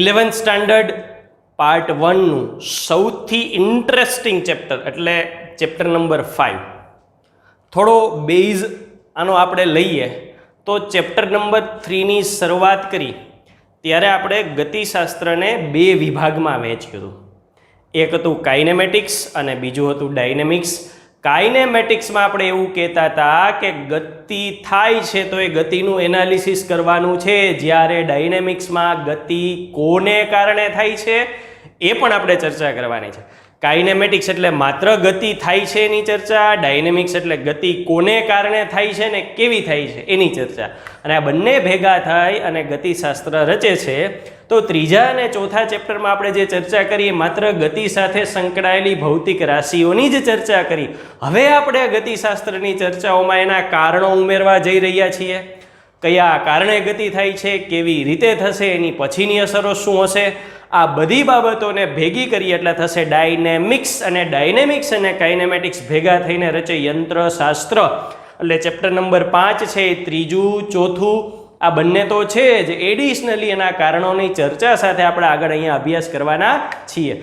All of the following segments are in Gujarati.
ઇલેવન્થ સ્ટાન્ડર્ડ પાર્ટ વનનું સૌથી ઇન્ટરેસ્ટિંગ ચેપ્ટર, એટલે ચેપ્ટર નંબર ફાઇવ. થોડો બેઝ આનો આપણે લઈએ, તો ચેપ્ટર નંબર થ્રીની શરૂઆત કરી, ત્યારે આપણે ગતિશાસ્ત્રને બે વિભાગમાં વહેંચ્યું હતું. એક હતું કાઇનેમેટિક્સ અને બીજું હતું ડાયનેમિક્સ. કાઇનેમેટિક્સમાં આપણે એવું કહેતા હતા કે ગતિ થાય છે તો એ ગતિનું એનાલિસિસ કરવાનું છે. જ્યારે ડાયનેમિક્સમાં ગતિ કોને કારણે થાય છે એ પણ આપણે ચર્ચા કરવાની છે. કાઇનેમેટિક્સ એટલે માત્ર ગતિ થાય છે એની ચર્ચા ડાયનેમિક્સ એટલે ગતિ કોને કારણે થાય છે ને કેવી થાય છે એની ચર્ચા. અને આ બંને ભેગા થાય અને ગતિશાસ્ત્ર રચે છે. તો ત્રીજા અને ચોથા ચેપ્ટરમાં આપણે જે ચર્ચા કરીએ માત્ર ગતિ સાથે સંકળાયેલી ભૌતિક રાશિઓની જ ચર્ચા કરી. હવે આપણે ગતિશાસ્ત્રની ચર્ચાઓમાં એના કારણો ઉમેરવા જઈ રહ્યા છીએ. કયા કારણે ગતિ થાય છે, કેવી રીતે થશે, એની પછીની અસરો શું હશે, આ બધી બાબતોને ભેગી કરી, એટલે થશે ડાયનેમિક્સ અને ડાયનેમિક્સ અને કાઇનેમેટિક્સ ભેગા થઈને રચે યંત્રશાસ્ત્ર. એટલે ચેપ્ટર નંબર પાંચ છે ત્રીજું, ચોથું આ બંને તો છે જ એડિશનલી એના કારણોની ચર્ચા સાથે આપણે આગળ અહીંયા અભ્યાસ કરવાના છીએ.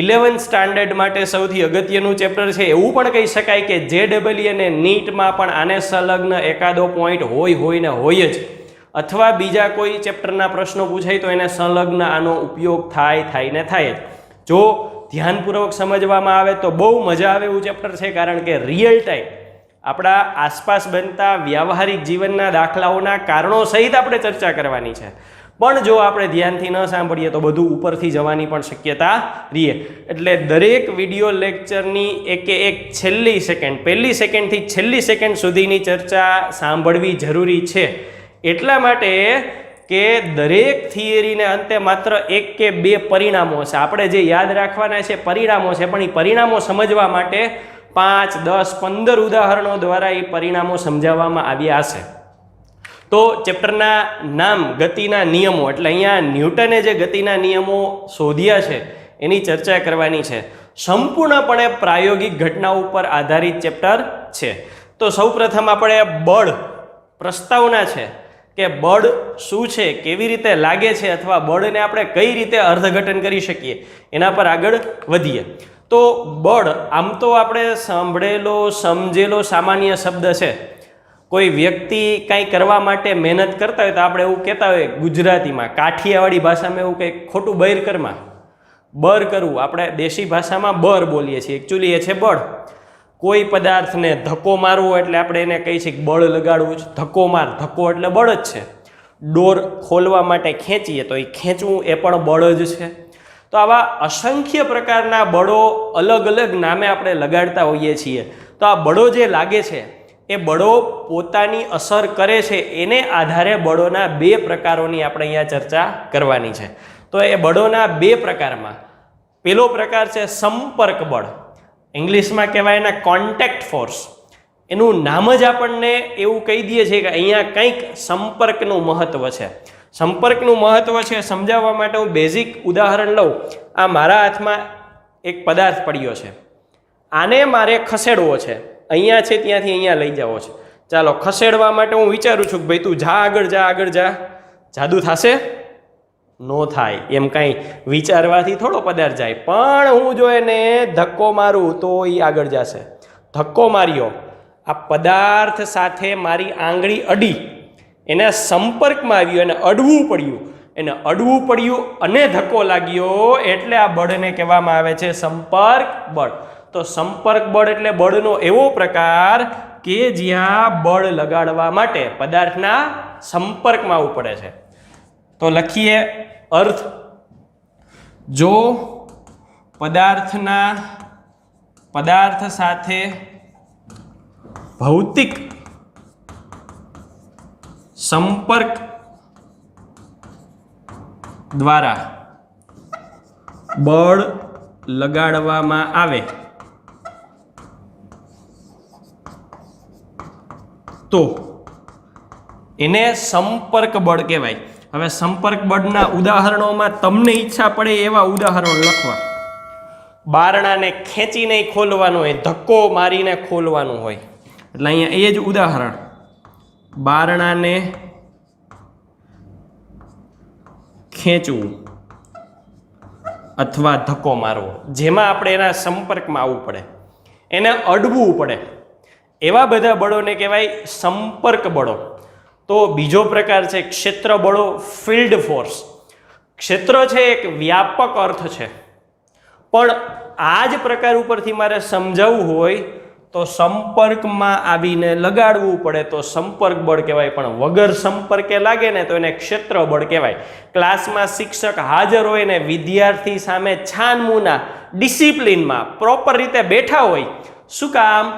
ઇલેવન્થ સ્ટાન્ડર્ડ માટે સૌથી અગત્યનું ચેપ્ટર છે, એવું પણ કહી શકાય કે જે ડબલઈ અને નીટમાં પણ આને સંલગ્ન એકાદો પોઈન્ટ હોય હોય ને હોય જ. અથવા બીજા કોઈ ચેપ્ટરના પ્રશ્નો પૂછાય તો એને સંલગ્ન આનો ઉપયોગ થાય થાય ને થાય જ. જો ધ્યાનપૂર્વક સમજવામાં આવે તો બહુ મજા આવે એવું ચેપ્ટર છે, કારણ કે રિયલ ટાઈમ આપણા આસપાસ બનતા વ્યાવહારિક જીવનના દાખલાઓના કારણો સહિત આપણે ચર્ચા કરવાની છે. પણ જો આપણે ધ્યાનથી ન સાંભળીએ તો બધું ઉપરથી જવાની પણ શક્યતા રહીએ એટલે દરેક વીડિયો લેક્ચરની એકે એક છેલ્લી સેકન્ડ, પહેલી સેકન્ડથી છેલ્લી સેકન્ડ સુધીની ચર્ચા સાંભળવી જરૂરી છે. એટલા માટે કે દરેક થિયરીને અંતે માત્ર એક કે બે પરિણામો છે. આપણે જે યાદ રાખવાના છે પરિણામો છે, પણ એ પરિણામો સમજવા માટે પાંચ, દસ, પંદર ઉદાહરણો દ્વારા એ પરિણામો સમજાવવામાં આવ્યા હશે. તો ચેપ્ટરના નામ, ગતિના નિયમો, એટલે અહીંયા ન્યૂટને જે ગતિના નિયમો શોધ્યા છે, એની ચર્ચા કરવાની છે. સંપૂર્ણપણે પ્રાયોગિક ઘટના ઉપર આધારિત ચેપ્ટર છે. તો સૌપ્રથમ આપણે બળ પ્રસ્તાવના છે કે બળ શું છે, કેવી રીતે લાગે છે, અથવા બળને આપણે કઈ રીતે અર્થઘટન કરી શકીએ, એના પર આગળ વધીએ. તો બળ, આમ તો આપણે સાંભળેલો, સમજેલો સામાન્ય શબ્દ છે. કોઈ વ્યક્તિ કાંઈ કરવા માટે મહેનત કરતા હોય તો આપણે એવું કહેતા હોય ગુજરાતીમાં, કાઠિયાવાડી ભાષામાં એવું કંઈક ખોટું બૈર કરમાં. બર કરવું આપણે દેશી ભાષામાં બર બોલીએ છીએ. એકચ્યુઅલી એ છે બળ. કોઈ પદાર્થને ધક્કો મારવો એટલે આપણે એને કહીએ છીએ બળ લગાડવું છે. ધક્કો માર, ધક્કો એટલે બળ જ છે. ડોર ખોલવા માટે ખેંચીએ તો એ ખેંચવું એ પણ બળ જ છે. તો આવા અસંખ્ય પ્રકારના બળો અલગ અલગ નામે આપણે લગાડતા હોઈએ છીએ. તો આ બળો જે લાગે છે, એ બળો પોતાની અસર કરે છે, એને આધારે બળોના બે પ્રકારોની આપણે અહીંયા ચર્ચા કરવાની છે. તો એ બળોના બે પ્રકારમાં. પેલો પ્રકાર છે સંપર્ક બળ. ઇંગ્લિશમાં કહેવાય એના કોન્ટેક્ટ ફોર્સ એનું નામ જ આપણને એવું કહી દઈએ છીએ કે અહીંયા કંઈક સંપર્કનું મહત્ત્વ છે. સંપર્કનું મહત્ત્વ છે સમજાવવા માટે હું બેઝિક ઉદાહરણ લઉં. આ મારા હાથમાં એક પદાર્થ પડ્યો છે. આને મારે ખસેડવો છે. અહીંયા છે, ત્યાંથી અહીંયા લઈ જવો છે. ચાલો, ખસેડવા માટે હું વિચારું છું કે ભાઈ તું જા આગળ જા આગળ, જા. જાદુ થશે? નો થાય. એમ કાંઈ વિચારવાથી થોડો પદાર્થ જાય. પણ હું જો એને ધક્કો મારું તો એ આગળ જશે. ધક્કો માર્યો. આ પદાર્થ સાથે મારી આંગળી અડી. એને સંપર્કમાં આવ્યો, એને અડવું પડ્યું. એને અડવું પડ્યું અને ધક્કો લાગ્યો એટલે આ બળને કહેવામાં આવે છે સંપર્ક બળ. તો સંપર્ક બળ એટલે બળનો એવો પ્રકાર કે જ્યાં બળ લગાડવા માટે પદાર્થના સંપર્કમાં આવવું પડે છે. તો લખીએ અર્થ. જો પદાર્થના, પદાર્થ સાથે ભૌતિક સંપર્ક દ્વારા બળ લગાડવામાં આવે. તો એને સંપર્ક બળ કહેવાય. હવે સંપર્ક બળના ઉદાહરણોમાં તમને ઈચ્છા પડે એવા ઉદાહરણો લખવા. બારણાને ખેંચીને ખોલવાનું હોય, ધક્કો મારીને ખોલવાનું હોય. એટલે અહીંયા એ જ ઉદાહરણ. બારણાને ખેંચવું અથવા ધક્કો મારવો. જેમાં આપણે એના સંપર્કમાં આવવું પડે. એને અડવું પડે. એવા બધા બળોને કહેવાય સંપર્ક બળો. તો બીજો પ્રકાર છે ક્ષેત્ર બળો, ફિલ્ડ ફોર્સ. ક્ષેત્ર છે એક વ્યાપક અર્થ છે. પણ આ જ પ્રકાર ઉપરથી મારે સમજાવવું હોય તો સંપર્કમાં આવીને લગાડવું પડે તો સંપર્ક બળ કહેવાય, પણ વગર સંપર્કે લાગે ને તો એને ક્ષેત્ર બળ કહેવાય. ક્લાસમાં શિક્ષક હાજર હોય ને વિદ્યાર્થી સામે છાનમુના ડિસિપ્લિનમાં પ્રોપર રીતે બેઠા હોય, શું કામ?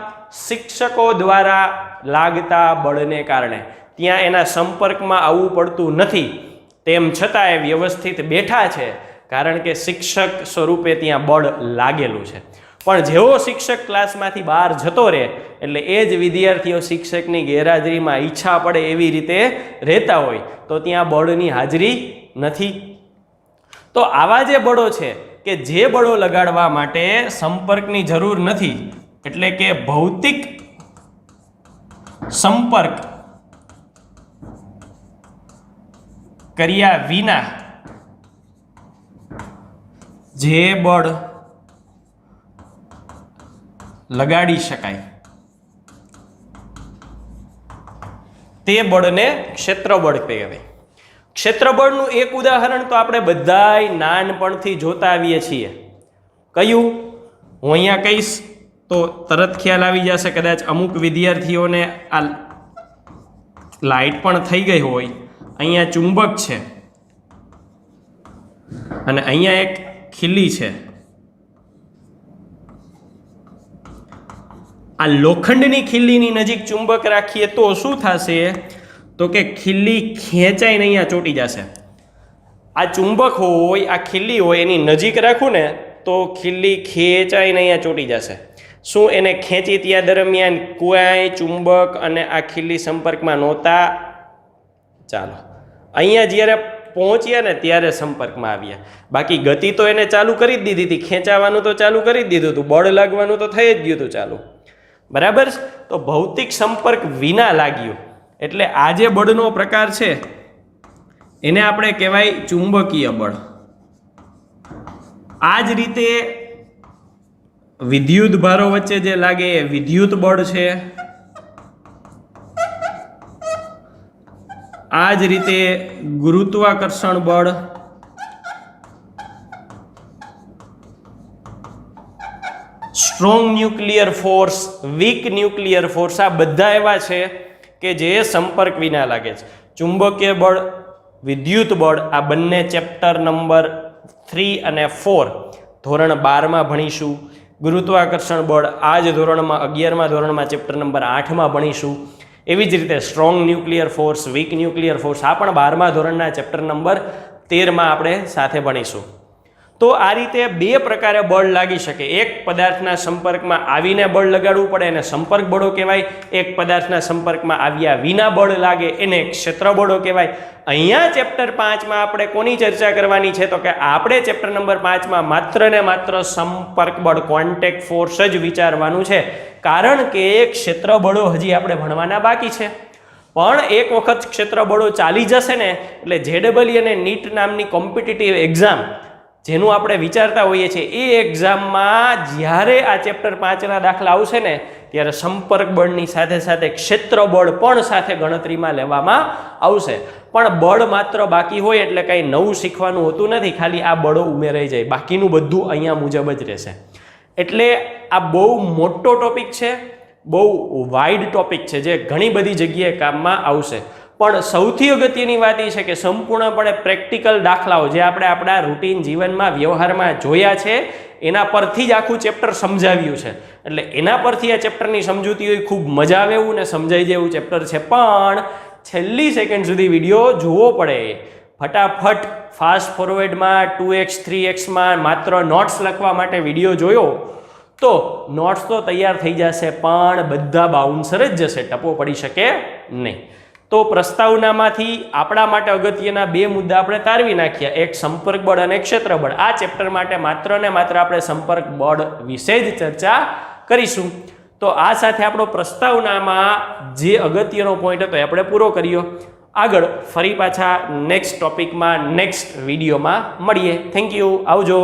શિક્ષકો દ્વારા લાગતા બળને કારણે. ત્યાં એના સંપર્કમાં આવવું પડતું નથી. તેમ છતાં એ વ્યવસ્થિત બેઠા છે, કારણ કે શિક્ષક સ્વરૂપે ત્યાં બળ લાગેલું છે. પણ જેવો શિક્ષક ક્લાસમાંથી બહાર જતો રહે, એટલે એ જ વિદ્યાર્થીઓ શિક્ષકની ગેરહાજરીમાં ઈચ્છા પડે એવી રીતે રહેતા હોય, તો ત્યાં બળની હાજરી નથી. તો આવા જે બળો છે કે જે બળો લગાડવા માટે સંપર્કની જરૂર નથી, એટલે કે ભૌતિક સંપર્ક કર્યા વિના જે બળ લગાડી શકાય. તે બળને ક્ષેત્રબળ કહેવાય. ક્ષેત્રબળનું એક ઉદાહરણ તો આપણે બધાય નાનપણથી જોતા આવીએ છીએ. કયું? હું અહીંયા કહીશ તો તરત ખ્યાલ આવી જશે, કદાચ અમુક વિદ્યાર્થીઓને આ લાઇટ પણ થઈ ગઈ હોય. અહીંયા ચુંબક છે. અને અહીંયા એક ખીલી છે. આ લોખંડની ખીલીની નજીક ચુંબક રાખીએ તો શું થશે? તો કે ખીલી ખેંચાઈને અહીંયા ચોટી જશે. આ ચુંબક હોય, આ ખીલી હોય, એની નજીક રાખું ને, તો ખીલી ખેંચાઈને અહીંયા ચોટી જશે. શું એને ખેંચી ત્યાં દરમિયાન કોઈ ચુંબક અને આ ખીલી સંપર્કમાં નહોતા? ચાલો. અહીંયા જ્યારે પહોંચ્યા ને, ત્યારે સંપર્કમાં આવ્યા. બાકી ગતિ તો એને ચાલુ કરી જ દીધી હતી. ખેંચાવાનું તો ચાલુ કરી જ દીધું હતું. બળ લાગવાનું તો થઈ જ ગયું હતું ચાલુ. બરાબર તો ભૌતિક સંપર્ક વિના લાગ્યું. એટલે આ જે બળનો પ્રકાર છે, એને આપણે કહેવાય ચુંબકીય બળ. આ જ રીતે વિદ્યુત ભારો વચ્ચે જે લાગે એ વિદ્યુત બળ છે. આ જ રીતે ગુરુત્વાકર્ષણ બળ strong nuclear force, weak nuclear force, આ બધા એવા છે કે જે સંપર્ક વિના લાગે છે. ચુંબકીય બળ, વિદ્યુત બળ, આ બંને ચેપ્ટર નંબર થ્રી અને ફોર ધોરણ બારમાં ભણીશું. ગુરુત્વાકર્ષણ બળ, આ જ ધોરણમાં, અગિયારમાં ધોરણમાં, ચેપ્ટર નંબર આઠમાં ભણીશું. એવી જ રીતે strong nuclear force, weak nuclear force, આ પણ બારમા ધોરણના ચેપ્ટર નંબર તેરમાં આપણે સાથે ભણીશું. તો આ રીતે બે પ્રકારે બળ લાગી શકે. એક પદાર્થના સંપર્કમાં આવીને બળ લગાડવું પડે એને સંપર્ક બળો કહેવાય. એક પદાર્થના સંપર્કમાં આવ્યા વિના બળ લાગે એને ક્ષેત્ર બળો કહેવાય. અહીંયા ચેપ્ટર પાંચમાં આપણે કોની ચર્ચા કરવાની છે તો કે આપણે ચેપ્ટર નંબર પાંચમાં માત્ર ને માત્ર સંપર્ક બળ કોન્ટેક્ટ ફોર્સ જ વિચારવાનું છે. કારણ કે ક્ષેત્ર બળો હજી આપણે ભણવાના બાકી છે. પણ એક વખત ક્ષેત્ર બળો ચાલી જશે ને, એટલે જેડબલી અને નીટ નામની કોમ્પિટિટિવ એક્ઝામ જેનું આપણે વિચારતા હોઈએ છીએ, એ એક્ઝામમાં જ્યારે આ ચેપ્ટર પાંચના દાખલા આવશે ને, ત્યારે સંપર્ક બળની સાથે સાથે ક્ષેત્ર બળ પણ સાથે ગણતરીમાં લેવામાં આવશે. પણ બળ માત્ર બાકી હોય એટલે કંઈ નવું શીખવાનું હોતું નથી, ખાલી આ બળો ઉમેરાઈ જાય. બાકીનું બધું અહીંયા મુજબ જ રહેશે. એટલે આ બહુ મોટો ટોપિક છે, બહુ વાઇડ ટોપિક છે, જે ઘણી બધી જગ્યાએ કામમાં આવશે. પણ સૌથી અગત્યની વાત એ છે કે સંપૂર્ણપણે પ્રેક્ટિકલ દાખલાઓ જે આપણે આપણા રૂટીન જીવનમાં, વ્યવહારમાં જોયા છે, એના પરથી જ આખું ચેપ્ટર સમજાવ્યું છે. એટલે એના પરથી આ ચેપ્ટરની સમજૂતી હોય, ખૂબ મજા આવે એવું ને સમજાઈ જાય એવું ચેપ્ટર છે. પણ છેલ્લી સેકન્ડ સુધી વીડિયો જોવો પડે. ફટાફટ ફાસ્ટ ફોરવર્ડમાં ટુ એક્સ થ્રી એક્સમાં માત્ર નોટ્સ લખવા માટે વીડિયો જોયો તો નોટ્સ તો તૈયાર થઈ જશે, પણ બધા બાઉન્સર જ જશે, ટપો પડી શકે નહીં. તો પ્રસ્તાવનામાંથી આપણા માટે અગત્યના બે મુદ્દા આપણે તારવી નાખ્યા. એક સંપર્ક બળ અને ક્ષેત્ર બળ આ ચેપ્ટર માટે માત્ર ને માત્ર આપણે સંપર્ક બળ વિશે જ ચર્ચા કરીશું. તો આ સાથે આપણો પ્રસ્તાવનામાં જે અગત્યનો પોઈન્ટ હતો એ આપણે પૂરો કર્યો. આગળ ફરી પાછા નેક્સ્ટ ટોપિકમાં નેક્સ્ટ વિડીયોમાં મળીએ. થેન્ક યુ આવજો.